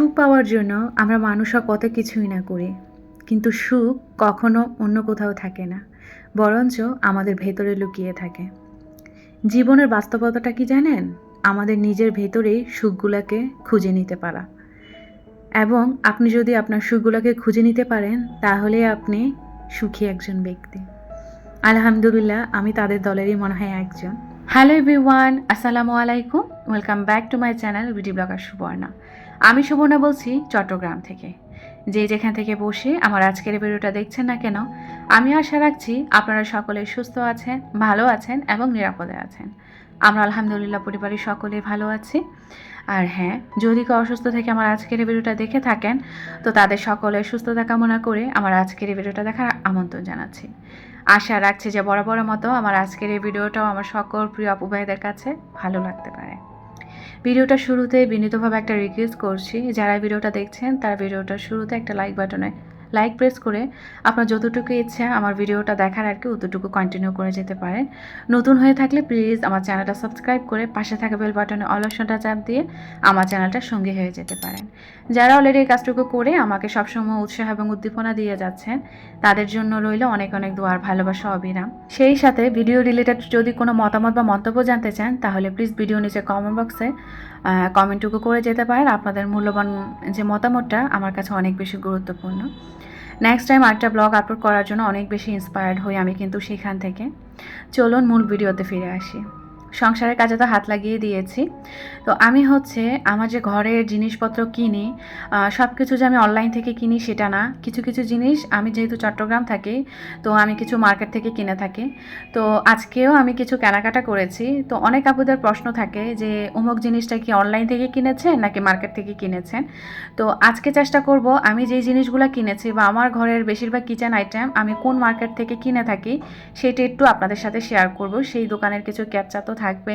সুখ পাওয়ার জন্য আমরা মানুষরা কত কিছুই না করি। কিন্তু সুখ কখনো অন্য কোথাও থাকে না, বরঞ্চ আমাদের ভেতরে লুকিয়ে থাকে। জীবনের বাস্তবতাটা কি জানেন? আমাদের নিজের ভেতরেই সুখগুলোকে খুঁজে নিতে পারা। এবং আপনি যদি আপনার সুখগুলোকে খুঁজে নিতে পারেন, তাহলে আপনি সুখী একজন ব্যক্তি। আলহামদুলিল্লাহ, আমি তাদের দলেরই মনে হয় একজন। হ্যালো এভরিওয়ান, আসসালামু আলাইকুম। Welcome back to my channel beauty blogger Subarna. আমি সুবর্ণা বলছি চট্টগ্রাম থেকে। যে যেখান থেকে বসে আমার আজকের ভিডিওটা দেখছেন না কেন আমি আশা রাখছি আপনারা সকলে সুস্থ আছেন, ভালো আছেন এবং নিরাপদে আছেন। আমরা আলহামদুলিল্লাহ পরিবারের সকলে ভালো আছি। আর হ্যাঁ যদি কেউ অসুস্থ থেকে আমার আজকের ভিডিওটা দেখে থাকেন, তো তাদের সকলের সুস্থতা কামনা করে আমার আজকের ভিডিওটা দেখার আমন্ত্রণ জানাচ্ছি। আশা রাখছি যে বরাবরের মতো আমার আজকের এই ভিডিওটাও আমার সকল প্রিয় আপু কাছে ভালো লাগতে পারে। ভিডিওটা শুরুতে বিনীতভাবে একটা রিকোয়েস্ট করছি। যারা ভিডিওটা দেখছেন, তারা ভিডিওটা শুরুতে একটা লাইক বাটনে লাইক প্রেস করে আপনার যতটুকু ইচ্ছা আমার ভিডিওটা দেখার আর কি, অতটুকু কন্টিনিউ করে যেতে পারেন। নতুন হয়ে থাকলে প্লিজ আমার চ্যানেলটা সাবস্ক্রাইব করে পাশে থাকা বেল বাটনে অল চাপ দিয়ে আমার চ্যানেলটা সঙ্গী হয়ে যেতে পারেন। যারা অলরেডি এই কাজটুকু করে আমাকে সবসময় উৎসাহ এবং উদ্দীপনা দিয়ে যাচ্ছেন, তাদের জন্য রইল অনেক অনেক দোয়ার ভালোবাসা অবিরাম সেই সাথে ভিডিও রিলেটেড যদি কোনো মতামত বা মন্তব্য জানতে চান, তাহলে প্লিজ ভিডিও নিচে কমেন্ট বক্সে কমেন্টটুকু করে যেতে পারেন। আপনাদের মূল্যবান যে মতামতটা আমার কাছে অনেক বেশি গুরুত্বপূর্ণ। নেক্সট টাইম আরেকটা ব্লগ আপলোড করার জন্য অনেক বেশি ইন্সপায়ার্ড হই আমি কিন্তু সেখান থেকে। চলুন মূল ভিডিওতে ফিরে আসি। সংসারের কাজে তো হাত লাগিয়ে দিয়েছি। তো আমি হচ্ছে আমার যে ঘরের জিনিসপত্র কিনি সব কিছু যে আমি অনলাইন থেকে কিনি সেটা না। কিছু কিছু জিনিস আমি যেহেতু চট্টগ্রাম থাকি, তো আমি কিছু মার্কেট থেকে কিনে থাকি। তো আজকেও আমি কিছু কেনাকাটা করেছি। তো অনেক আপুদের প্রশ্ন থাকে যে, অমুক জিনিসটা কি অনলাইন থেকে কিনেছেন নাকি মার্কেট থেকে কিনেছেন? তো আজকে চেষ্টা করব আমি যেই জিনিসগুলো কিনেছি বা আমার ঘরের বেশিরভাগ কিচেন আইটেম আমি কোন মার্কেট থেকে কিনে থাকি, সেটা একটু আপনাদের সাথে শেয়ার করব। সেই দোকানের কিছু ক্যাপচা তো থাকবে।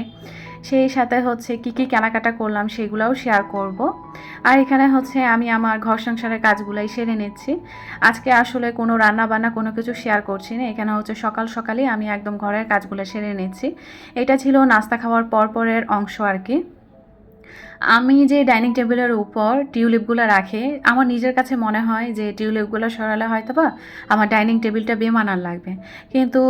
সেই সাথে হচ্ছে কি কী কেনাকাটা করলাম সেগুলোও শেয়ার করব। আর এখানে হচ্ছে আমি আমার ঘর সংসারের কাজগুলাই সেরে নিচ্ছি। আজকে আসলে কোনো রান্না বান্না কোনো কিছু শেয়ার করছি না। এখানে হচ্ছে সকাল সকালেই আমি একদম ঘরের কাজগুলো সেরে নিচ্ছি। এটা ছিল নাস্তা খাওয়ার পরপরের অংশ আর কি। আমি যে ডাইনিং টেবিলের উপর টিউলিপগুলো রাখে, আমার নিজের কাছে মনে হয় যে টিউলিপগুলো সরালে হয়তো বা আমার ডাইনিং টেবিলটা বেমানার লাগবে। কিন্তু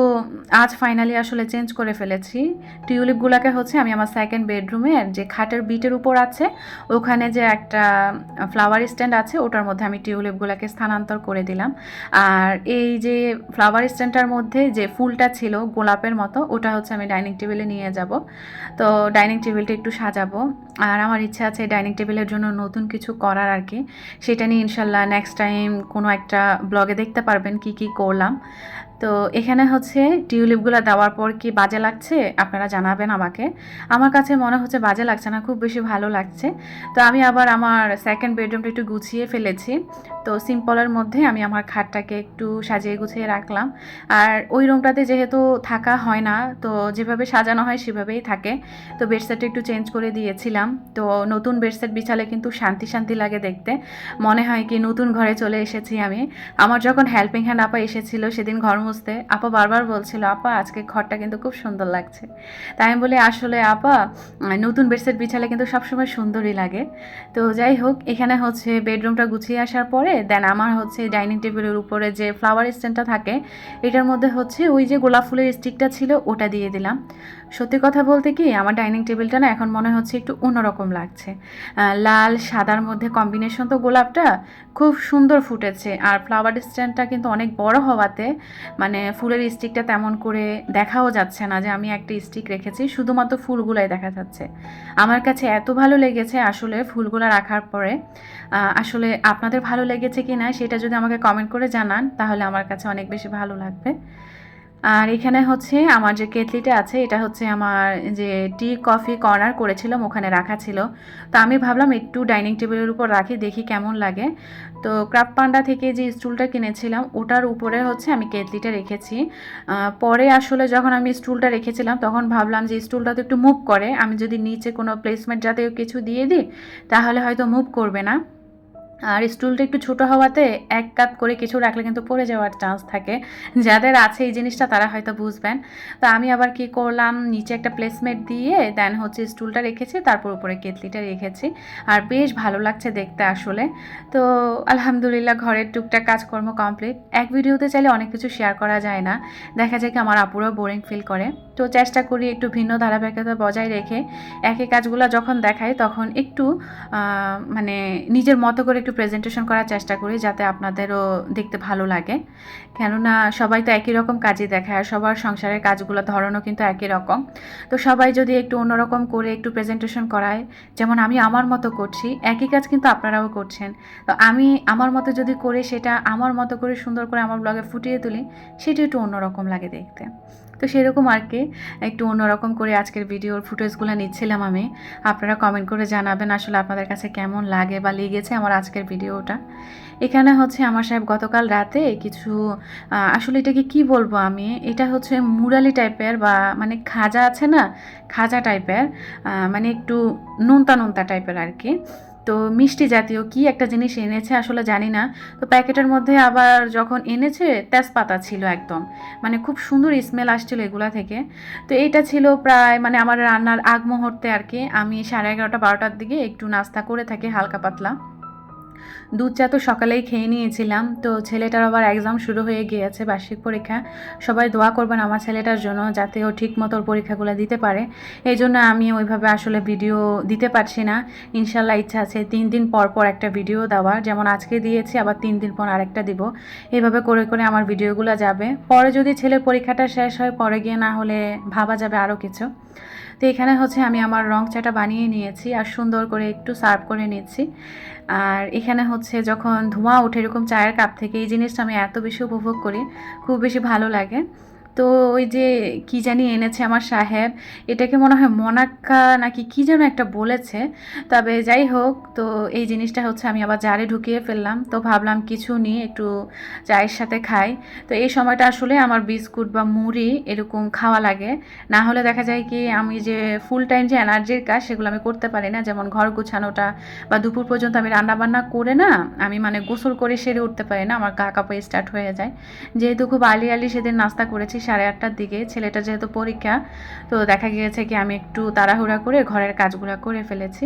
আজ ফাইনালি আসলে চেঞ্জ করে ফেলেছি। টিউলিপগুলোকে হচ্ছে আমি আমার সেকেন্ড বেডরুমের যে খাটের বিটের উপর আছে, ওখানে যে একটা ফ্লাওয়ার স্ট্যান্ড আছে, ওটার মধ্যে আমি টিউলিপগুলোকে স্থানান্তর করে দিলাম। আর এই যে ফ্লাওয়ার স্ট্যান্ডটার মধ্যে যে ফুলটা ছিল গোলাপের মতো, ওটা হচ্ছে আমি ডাইনিং টেবিলে নিয়ে যাব। তো ডাইনিং টেবিলটা একটু সাজাবো। আর আমার ইচ্ছা আছে ডাইনিং টেবিলের জন্য নতুন কিছু করার আর কি। সেটা নিয়ে ইনশাল্লাহ নেক্সট টাইম কোনো একটা ব্লগে দেখতে পারবেন কি কি করলাম। তো এখানে হচ্ছে টিউলিপগুলো দেওয়ার পর কি বাজে লাগছে? আপনারা জানাবেন আমাকে। আমার কাছে মনে হচ্ছে বাজে লাগছে না, খুব বেশি ভালো লাগছে। তো আমি আবার আমার সেকেন্ড বেডরুমটা একটু গুছিয়ে ফেলেছি। তো সিম্পলের মধ্যে আমি আমার খাটটাকে একটু সাজিয়ে গুছিয়ে রাখলাম। আর ওই রুমটাতে যেহেতু থাকা হয় না, তো যেভাবে সাজানো হয় সেভাবেই থাকে। তো বেডসেটটা একটু চেঞ্জ করে দিয়েছিলাম। তো নতুন বেডসেট বিছালে কিন্তু শান্তি শান্তি লাগে দেখতে। মনে হয় কি নতুন ঘরে চলে এসেছি আমি। আমার যখন হেল্পিং হ্যান্ড আপা এসেছিল, সেদিন ঘর মুছতে আপা বারবার বলছিল, আপা, আজকে ঘরটা কিন্তু খুব সুন্দর লাগছে। তাই আমি বলি, আসলে আপা নতুন বেডসেট বিছালে কিন্তু সবসময় সুন্দরই লাগে। তো যাই হোক, এখানে হচ্ছে বেডরুমটা গুছিয়ে আসার পরে, দেন আমার হচ্ছে ডাইনিং টেবিলের উপরে যে ফ্লাওয়ার স্ট্যান্ডটা থাকে, এটার মধ্যে হচ্ছে ওই যে গোলাপ ফুলের স্টিকটা ছিল, ওটা দিয়ে দিলাম। সত্যি কথা বলতে কি, আমার ডাইনিং টেবিলটা না এখন মনে হচ্ছে একটু অন্যরকম লাগছে। লাল, সাদার মধ্যে কম্বিনেশন তো গোলাপটা, খুব সুন্দর ফুটেছে। আর ফ্লাওয়ার স্ট্যান্ডটা কিন্তু অনেক বড় হওয়াতে মানে ফুলের স্টিকটা তেমন করে দেখাও যাচ্ছে না যে আমি একটা স্টিক রেখেছি, শুধুমাত্র ফুলগুলাই দেখা যাচ্ছে। আমার কাছে এত ভালো লেগেছে আসলে ফুলগুলা রাখার পরে। আসলে আপনাদের ভালো লেগেছে কি না সেটা যদি আমাকে কমেন্ট করে জানান, তাহলে আমার কাছে অনেক বেশি ভালো লাগবে। আর এখানে হচ্ছে আমার যে কেটলিটা আছে, এটা হচ্ছে আমার যে টি কফি কর্নার করেছিলাম, ওখানে রাখা ছিল। তো আমি ভাবলাম একটু ডাইনিং টেবিলের উপর রাখি, দেখি কেমন লাগে। তো ক্রাফট পান্ডা থেকে যে স্টুলটা কিনেছিলাম, ওটার উপরে হচ্ছে আমি কেটলিটা রেখেছি। পরে আসলে যখন আমি স্টুলটা রেখেছিলাম, তখন ভাবলাম যে স্টুলটা তো একটু মুভ করে, আমি যদি নিচে কোনো প্লেসমেন্ট জাতীয় কিছু দিয়ে দিই, তাহলে হয়তো মুভ করবে না। আর স্টুলটা একটু ছোট হওয়াতে এক কাপ করে কিছু রাখলে কিন্তু পড়ে যাওয়ার চান্স থাকে। যাদের আছে এই জিনিসটা তারা হয়তো বুঝবেন। তো আমি আবার কি করলাম? নিচে একটা প্লেসমেট দিয়ে দেন হচ্ছে স্টুলটা রেখেছি, তারপর উপরে কেতলিটা রেখেছি। আর বেশ ভালো লাগছে দেখতে আসলে। তো আলহামদুলিল্লাহ ঘরের টুকটাক কাজকর্ম কমপ্লিট এক ভিডিওতে চাইলে অনেক কিছু শেয়ার করা যায় না। দেখা যায় কি আমার আপুরাও বোরিং ফিল করে। তো চেষ্টা করি একটু ভিন্ন ধারাবাহিকতা বজায় রেখে একই কাজগুলো যখন দেখাই তখন একটু মানে নিজের মতো করে একটু প্রেজেন্টেশন করার চেষ্টা করি যাতে আপনাদেরও দেখতে ভালো লাগে। কেননা সবাই তো একই রকম কাজই দেখায় আর সবার সংসারের কাজগুলো ধরনও কিন্তু একই রকম। তো সবাই যদি একটু অন্যরকম করে একটু প্রেজেন্টেশন করায়, যেমন আমি আমার মতো করছি, একই কাজ কিন্তু আপনারাও করছেন। তো আমি আমার মতো যদি করে সেটা আমার মতো করে সুন্দর করে আমার ব্লগে ফুটিয়ে তুলি, সেটা একটু অন্যরকম লাগে দেখতে। তো সেরকম আর কি। একটু অন্যরকম করে আজকের ভিডিওর ফুটেজগুলো নিচ্ছিলাম আমি। আপনারা কমেন্ট করে জানাবেন আসলে আপনাদের কাছে কেমন লাগে বা লেগেছে আমার আজকের ভিডিওটা। এখানে হচ্ছে আমার সাহেব গতকাল রাতে কিছু আসলে এটাকে কি বলব আমি? এটা হচ্ছে মুরালি টাইপের বা মানে খাজা আছে না? খাজা টাইপের মানে একটু নোনতা নোনতা টাইপের আর কি। তো মিষ্টি জাতীয় কি একটা জিনিস এনেছে আসলে জানি না। তো প্যাকেটের মধ্যে আবার যখন এনেছে, তেজপাতা ছিল একদম। মানে খুব সুন্দর স্মেল আসছিল এগুলা থেকে। তো এইটা ছিল প্রায় মানে আমার রান্নার আগ মুহূর্তে আর কি। আমি সাড়ে এগারোটা, বারোটার দিকে একটু নাস্তা করে থাকি হালকা পাতলা। দুধ চা তো সকালেই খেয়ে নিয়েছিলাম। তো ছেলেটার আবার এক্সাম শুরু হয়ে গিয়েছে, বার্ষিক পরীক্ষা। সবাই দোয়া করবেন আমার ছেলেটার জন্য, যাতে ও ঠিক মতো পরীক্ষাগুলো দিতে পারে। এই জন্য আমি ওইভাবে আসলে ভিডিও দিতে পারছি না। ইনশাল্লাহ ইচ্ছা আছে তিন দিন পর পর একটা ভিডিও দেওয়ার। যেমন আজকে দিয়েছি, আবার তিন দিন পর আরেকটা দিব। এইভাবে করে করে আমার ভিডিওগুলো যাবে। পরে যদি ছেলের পরীক্ষাটা শেষ হয়, পরে গিয়ে না হলে ভাবা যাবে আরও কিছু। তো এখানে হচ্ছে আমি আমার রং চাটা বানিয়ে নিয়েছি আর সুন্দর করে একটু সার্ভ করে নিচ্ছি। আর এখানে হচ্ছে যখন ধোঁয়া ওঠে এরকম চায়ের কাপ থেকে এই জিনিসটা আমি এত বেশি উপভোগ করি, খুব বেশি ভালো লাগে। তো ওই যে কি জানি এনেছে আমার সাহেব, এটাকে মনে হয় মনাক্কা নাকি কি যেন একটা বলেছে। তবে যাই হোক, তো এই জিনিসটা হচ্ছে আমি আবার জারে ঢুকিয়ে ফেললাম। তো ভাবলাম কিছু নিয়ে একটু চায়ের সাথে খাই। তো এই সময়টা আসলে আমার বিস্কুট বা মুড়ি এরকম খাওয়া লাগে। না হলে দেখা যায় কি আমি যে ফুল টাইম যে এনার্জির কাজ সেগুলো আমি করতে পারি না। যেমন ঘর গুছানোটা বা দুপুর পর্যন্ত আমি রান্নাবান্না করে না, আমি মানে গোসল করে সেরে উঠতে পারি না। আমার গা কাপড় স্টার্ট হয়ে যায়। যেহেতু খুব আলি আলি সেদিন নাস্তা করেছি সাড়ে আটটার দিকে। ছেলেটা যেহেতু পরীক্ষা, তো দেখা গিয়েছে কি আমি একটু তাড়াহুড়া করে ঘরের কাজগুলো করে ফেলেছি।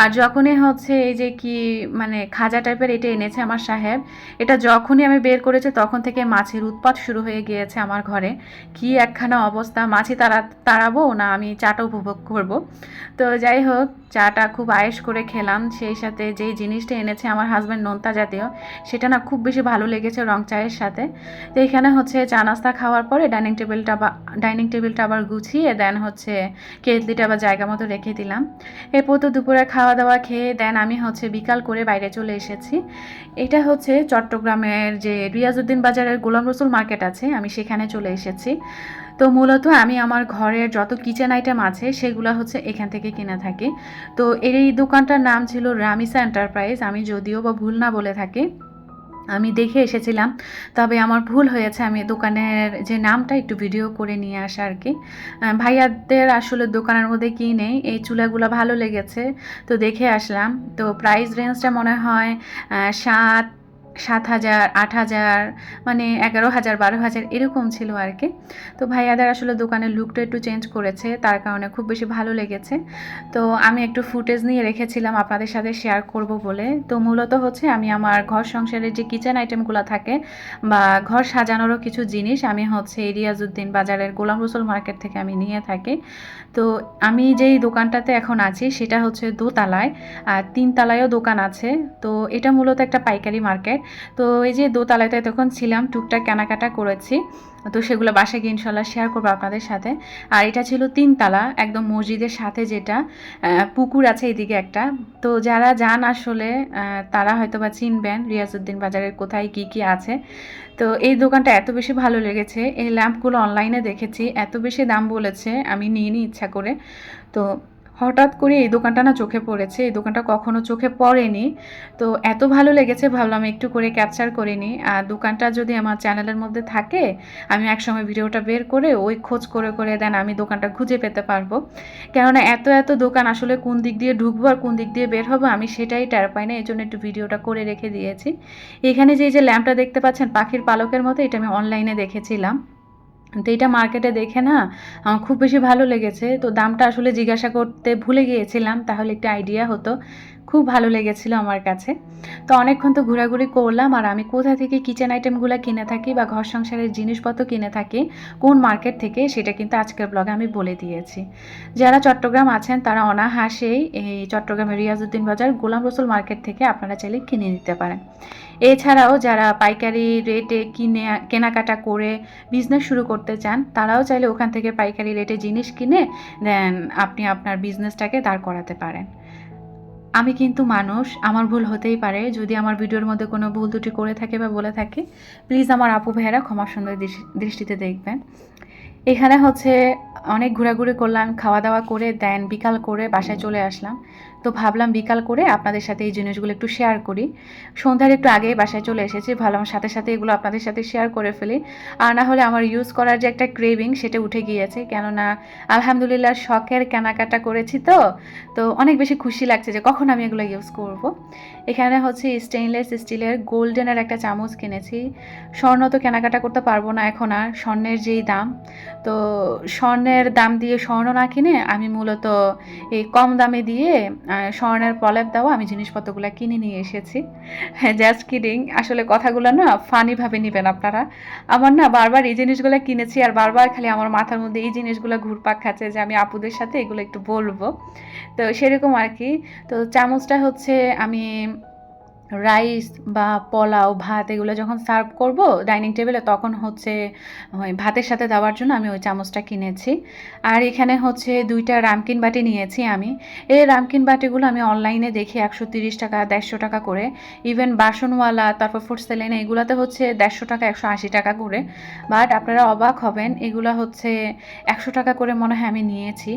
আর যখনই হচ্ছে এই যে কি মানে খাজা টাইপের এটা এনেছে আমার সাহেব, এটা যখনই আমি বের করেছি তখন থেকে মাছের উৎপাত শুরু হয়ে গিয়েছে আমার ঘরে। কি একখানা অবস্থা, মাছি তারা, তাড়াবো না আমি চাটা উপভোগ করব? তো যাই হোক, চাটা খুব আয়েস করে খেলাম। সেই সাথে যেই জিনিসটা এনেছে আমার হাজব্যান্ড নোনতা জাতীয়, সেটা না খুব বেশি ভালো লেগেছে রং চায়ের সাথে। তো এখানে হচ্ছে চা নাস্তা খাওয়ার পরে ডাইনিং টেবিলটা বা, ডাইনিং টেবিলটা আবার গুছিয়ে, দেন হচ্ছে কেটলিটা আবার জায়গা মতো রেখে দিলাম। এরপর তো দুপুরে খাওয়া দাওয়া খেয়ে, দেন আমি হচ্ছে বিকাল করে বাইরে চলে এসেছি। এটা হচ্ছে চট্টগ্রামের যে রিয়াজউদ্দিন বাজারের গোলাম রসুল মার্কেট আছে, আমি সেখানে চলে এসেছি। তো মূলত আমি আমার ঘরের যত কিচেন আইটেম আছে, সেগুলো হচ্ছে এখান থেকে কিনে থাকি। তো এই দোকানটার নাম ছিল রামিসা এন্টারপ্রাইজ, আমি যদিও বা ভুল না বলে থাকি। আমি দেখে এসেছিলাম। তবে আমার ভুল হয়েছে। আমি দোকানের যে নামটা একটু ভিডিও করে নিয়ে আসা আর কি। ভাইয়াদের আসলে দোকানের মধ্যে কী নেই? এই চুলাগুলো ভালো লেগেছে। তো দেখে আসলাম। তো প্রাইস রেঞ্জটা মনে হয় সাত সাত হাজার, আট হাজার মানে এগারো হাজার, বারো হাজার এরকম ছিল আর কি। তো ভাইয়াদের আসলে দোকানের লুকটা একটু চেঞ্জ করেছে, তার কারণে খুব বেশি ভালো লেগেছে। তো আমি একটু ফুটেজ নিয়ে রেখেছিলাম আপনাদের সাথে শেয়ার করব বলে। তো মূলত হচ্ছে আমি আমার ঘর সংসারের যে কিচেন আইটেমগুলো থাকে বা ঘর সাজানোরও কিছু জিনিস আমি হচ্ছে রিয়াজউদ্দিন বাজারের গোলাম রসুল মার্কেট থেকে আমি নিয়ে থাকি। তো আমি যেই দোকানটাতে এখন আছি সেটা হচ্ছে দোতলায়, আর তিনতলায়ও দোকান আছে। তো এটা মূলত একটা পাইকারি মার্কেট। তো এই যে দোতলাতে তখন ছিলাম, টুকটাক কেনাকাটা করেছি। তো সেগুলো বাসায় গিয়ে ইনশাল্লাহ শেয়ার করব আপনাদের সাথে। আর এটা ছিল তিনতলা একদম মসজিদের সাথে যেটা। পুকুর আছে এদিকে একটা। তো যারা যান আসলে তারা হয়তো বা চিনবেন রিয়াজউদ্দিন বাজারের কোথায় কি কি আছে। তো এই দোকানটা এত বেশি ভালো লেগেছে। এই ল্যাম্পগুলো অনলাইনে দেখেছি, এত বেশি দাম বলেছে, আমি নিয়ে নিই ইচ্ছা করে। তো হঠাৎ করে এই দোকানটা না চোখে পড়েছে, এই দোকানটা কখনো চোখে পড়েনি। তো এত ভালো লেগেছে, ভাবলাম একটু করে ক্যাপচার করে নিই। আর দোকানটা যদি আমার চ্যানেলের মধ্যে থাকে, আমি একসময় ভিডিওটা বের করে ওই খোঁজ করে করে দেন আমি দোকানটা খুঁজে পেতে পারব। কেননা এত এত দোকান আসলে কোন দিক দিয়ে ঢুকবো আর কোন দিক দিয়ে বের হব, আমি সেটাই টের পাই না এই জন্য একটু ভিডিওটা করে রেখে দিয়েছি। এখানে যে যে ল্যাম্পটা দেখতে পাচ্ছেন, পাখির পালকের মতো, এটা আমি অনলাইনে দেখেছিলাম। তো এটা মার্কেটে দেখে না আমার খুব বেশি ভালো লেগেছে। তো দামটা আসলে জিজ্ঞাসা করতে ভুলে গিয়েছিলাম, তাহলে একটা আইডিয়া হতো। খুব ভালো লেগেছিল আমার কাছে। তো অনেকক্ষণ তো ঘোরাঘুরি করলাম আর আমি কোথা থেকে কিচেন আইটেমগুলো কিনে থাকি বা ঘর সংসারের জিনিসপত্র কিনে থাকি, কোন মার্কেট থেকে, সেটা কিন্তু আজকের ব্লগে আমি বলে দিয়েছি। যারা চট্টগ্রাম আছেন, তারা অনাহাসেই এই চট্টগ্রামের রিয়াজউদ্দিন বাজার গোলাম রসুল মার্কেট থেকে আপনারা চাইলে কিনে নিতে পারেন। এছাড়াও যারা পাইকারি রেটে কিনে, কেনাকাটা করে বিজনেস শুরু করতে চান, তারাও চাইলে ওখান থেকে পাইকারি রেটে জিনিস কিনে দেন আপনি আপনার বিজনেসটাকে দাঁড় করাতে পারেন। আমি কিন্তু মানুষ, আমার ভুল হতেই পারে। যদি আমার ভিডিওর মধ্যে কোনো ভুল দুটি করে থাকে বা বলে থাকে প্লিজ আমার আপু ভাইয়েরা ক্ষমা সুন্দর দৃষ্টিতে দেখবেন। এখানে হচ্ছে অনেক ঘোরাঘুরি করলাম, খাওয়া দাওয়া করে, দেন বিকাল করে বাসায় চলে আসলাম। তো ভাবলাম বিকাল করে আপনাদের সাথে এই জিনিসগুলো একটু শেয়ার করি। সন্ধ্যার একটু আগেই বাসায় চলে এসেছি, ভাবলাম সাথে সাথে এগুলো আপনাদের সাথে শেয়ার করে ফেলি। আর না হলে আমার ইউজ করার যে একটা ক্রেভিং সেটা উঠে গিয়েছে, কেননা আলহামদুলিল্লাহ শখের কেনাকাটা করেছি তো তো অনেক বেশি খুশি লাগছে যে কখন আমি এগুলো ইউজ করব। এখানে হচ্ছে স্টেইনলেস স্টিলের গোল্ডেনের একটা চামচ কিনেছি। স্বর্ণ তো কেনাকাটা করতে পারব না এখন আর, স্বর্ণের যেই দাম। তো স্বর্ণের দাম দিয়ে স্বর্ণ না কিনে আমি মূলত এই কম দামে দিয়ে স্বর্ণের প্রলেপ দেওয়া আমি জিনিসপত্রগুলো কিনে নিয়ে এসেছি। হ্যাঁ জাস্ট কিডিং আসলে কথাগুলো না ফানিভাবে নেবেন আপনারা। আমার না বারবার এই জিনিসগুলো কিনেছি আর বারবার খালি আমার মাথার মধ্যে এই জিনিসগুলো ঘুরপাক খাচ্ছে যে আমি আপুদের সাথে এগুলো একটু বলব। তো সেরকম আর কি। তো চামচটা হচ্ছে আমি রাইস বা পোলাও, ভাত এগুলো যখন সার্ভ করব ডাইনিং টেবিলে তখন হচ্ছে ওই ভাতের সাথে দেওয়ার জন্য আমি ওই চামচটা কিনেছি। আর এখানে হচ্ছে দুইটা রামকিন বাটি নিয়েছি আমি। এই রামকিন বাটিগুলো আমি অনলাইনে দেখি একশো তিরিশ টাকা, দেড়শো টাকা করে। ইভেন বাসনওয়ালা, তারপর ফুড সেলেন এগুলাতে হচ্ছে দেড়শো টাকা, একশো আশি টাকা করে। বাট আপনারা অবাক হবেন, এগুলো হচ্ছে একশো টাকা করে মনে হয় আমি নিয়েছি।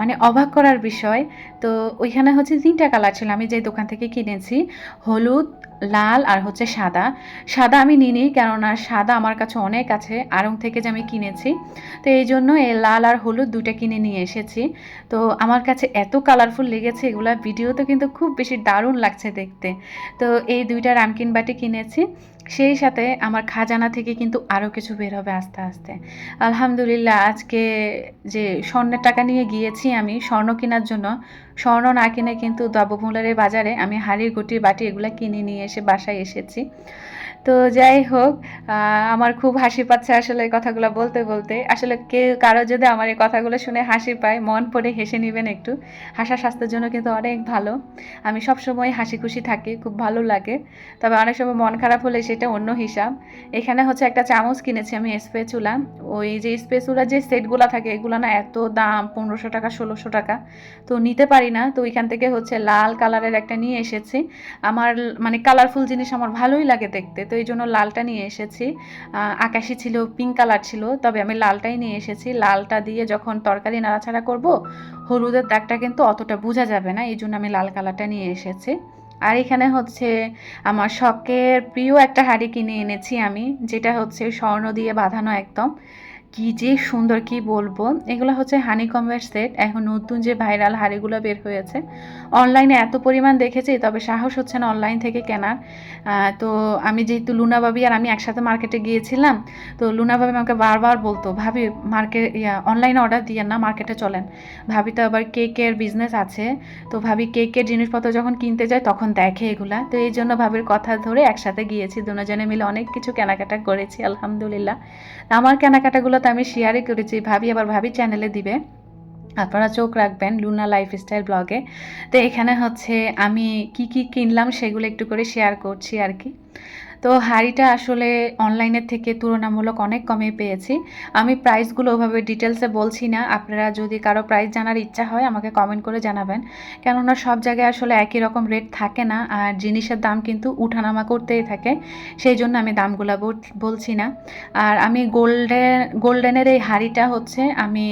মানে অবাক করার বিষয়। তো ওইখানে হচ্ছে তিনটা কালার ছিল, আমি যে দোকান থেকে কিনেছি। হলুদ, লাল আর হচ্ছে সাদা। সাদা আমি নিনি কেননা সাদা আমার কাছে অনেক আছে আরং থেকে যে আমি কিনেছি। তো এই জন্য এই লাল আর হলুদ দুটা কিনে নিয়ে এসেছি। তো আমার কাছে এত কালারফুল লেগেছে, এগুলা ভিডিও তো কিন্তু খুব বেশি দারুণ লাগছে দেখতে। তো এই দুইটা রামকিন বাটি কিনেছি। সেই সাথে আমার খাজানা থেকে কিন্তু আরও কিছু বের হবে আস্তে আস্তে। আলহামদুলিল্লাহ, আজকে যে স্বর্ণের টাকা নিয়ে গিয়েছি আমি, স্বর্ণ কেনার জন্য, স্বর্ণ না কিনে কিন্তু দাবমুলারের বাজারে আমি হাড়ির গুটির বাটি এগুলো কিনে নিয়ে এসে বাসায় এসেছি। তো যাই হোক আমার খুব হাসি পাচ্ছে আসলে এই কথাগুলো বলতে বলতে। আসলে কেউ, কারও যদি আমার এই কথাগুলো শুনে হাসি পায়, মন পড়ে হেসে নেবেন একটু। হাসা স্বাস্থ্যের জন্য কিন্তু অনেক ভালো। আমি সব সময় হাসি খুশি থাকি, খুব ভালো লাগে। তবে অনেক সময় মন খারাপ হলে সেটা অন্য হিসাব। এখানে হচ্ছে একটা চামচ কিনেছি আমি, স্পেচুলা। ওই যে স্পেচুলা যে সেটগুলো থাকে, এগুলো না এত দাম, পনেরোশো টাকা, ষোলোশো টাকা। তো নিতে পারি না। তো ওইখান থেকে হচ্ছে লাল কালারের একটা নিয়ে এসেছি। আমার মানে কালারফুল জিনিস আমার ভালোই লাগে দেখতে। তো এই জন্য লালটা নিয়ে এসেছি। আকাশি ছিল পিঙ্ক কালার ছিল, তবে আমি লালটাই নিয়ে এসেছি। লালটা দিয়ে যখন তরকারি নাড়াছাড়া করব, হলুদের দাগটা কিন্তু অতটা বোঝা যাবে না, এই জন্য আমি লাল কালারটা নিয়ে এসেছি। আর এখানে হচ্ছে আমার শখের প্রিয় একটা হাড়ি কিনে এনেছি আমি, যেটা হচ্ছে স্বর্ণ দিয়ে বাঁধানো একদম। কি যে সুন্দর কি বলব? এগুলো হচ্ছে হানিকমের সেট এখন নতুন যে ভাইরাল হাড়িগুলো বের হয়েছে। অনলাইনে এত পরিমাণ দেখেছি, তবে সাহস হচ্ছে না অনলাইন থেকে কেনার। তো আমি যেহেতু লুনা বাবি আর আমি একসাথে মার্কেটে গিয়েছিলাম, তো লুনা বাবি আমাকে বারবার বলতো, ভাবি মার্কেট অনলাইনে অর্ডার দিয়ে না মার্কেটে চলেন। ভাবি তো আবার কেকের বিজনেস আছে, তো ভাবি কেকের জিনিসপত্র যখন কিনতে যায় তখন দেখে এগুলা। তো এই জন্য ভাবির কথা ধরে একসাথে গিয়েছি, দুজনে মিলে অনেক কিছু কেনাকাটা করেছি, আলহামদুলিল্লাহ। আমার কেনাকাটাগুলো আমি শেয়ারই করেছি। ভাবি আবার ভাবি চ্যানেলে দিবে। আপনারা চোখ রাখবেন লুনা লাইফস্টাইল ব্লগে তো এখানে হচ্ছে আমি কি কি কিনলাম সেগুলো একটু করে শেয়ার করছি আর কি। তো হাঁড়িটা আসলে অনলাইনের থেকে তুলনামূলক অনেক কমে পেয়েছি। আমি প্রাইসগুলো ওভাবে ডিটেলসে বলছি না। আপনারা যদি কারও প্রাইস জানার ইচ্ছা হয়, আমাকে কমেন্ট করে জানাবেন। কেননা সব জায়গায় আসলে একই রকম রেট থাকে না, আর জিনিসের দাম কিন্তু উঠানামা করতেই থাকে। সেই জন্য আমি দামগুলো বলছি না। আর আমি গোল্ডেন, গোল্ডেনের এই হাঁড়িটা হচ্ছে, আমি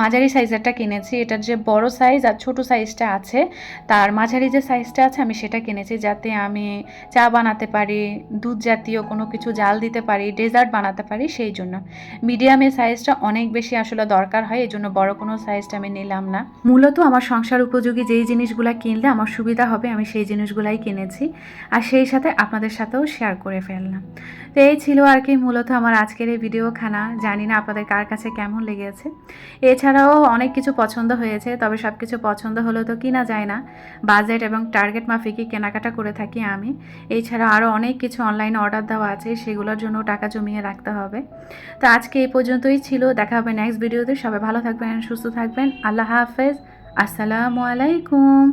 মাঝারি সাইজেরটা কিনেছি। এটার যে বড় সাইজ আর ছোট সাইজটা আছে, তার মাঝারি যে সাইজটা আছে, আমি সেটা কিনেছি যাতে আমি চা বানাতে পারি দুধ জাতীয় কোনো কিছু জাল দিতে পারি, ডেজার্ট বানাতে পারি, সেই জন্য। মিডিয়ামের সাইজটা অনেক বেশি আসলে দরকার হয় এই জন্য বড় কোনো সাইজটা আমি নিলাম না। মূলত আমার সংসার উপযোগী যেই জিনিসগুলো কিনলে আমার সুবিধা হবে, আমি সেই জিনিসগুলাই কিনেছি। আর সেই সাথে আপনাদের সাথেও শেয়ার করে ফেললাম। তো এই ছিল আর কি মূলত আমার আজকের এই ভিডিও খানা জানি না আপনাদের কার কাছে কেমন লেগেছে। এছাড়াও অনেক কিছু পছন্দ হয়েছে, তবে সব কিছু পছন্দ হলেও তো কিনা যায় না। বাজেট এবং টার্গেট মাফিকই কেনাকাটা করে থাকি আমি। এছাড়া আরও অনেক কিছু অনলাইনে অর্ডার দেওয়া আছে, সেগুলোর জন্য টাকা জমিয়ে রাখতে হবে। তো আজকে এই পর্যন্তই ছিল, দেখা হবে নেক্সট ভিডিওতে সবাই ভালো থাকবেন, সুস্থ থাকবেন। আল্লাহ হাফেজ। আসসালামু আলাইকুম।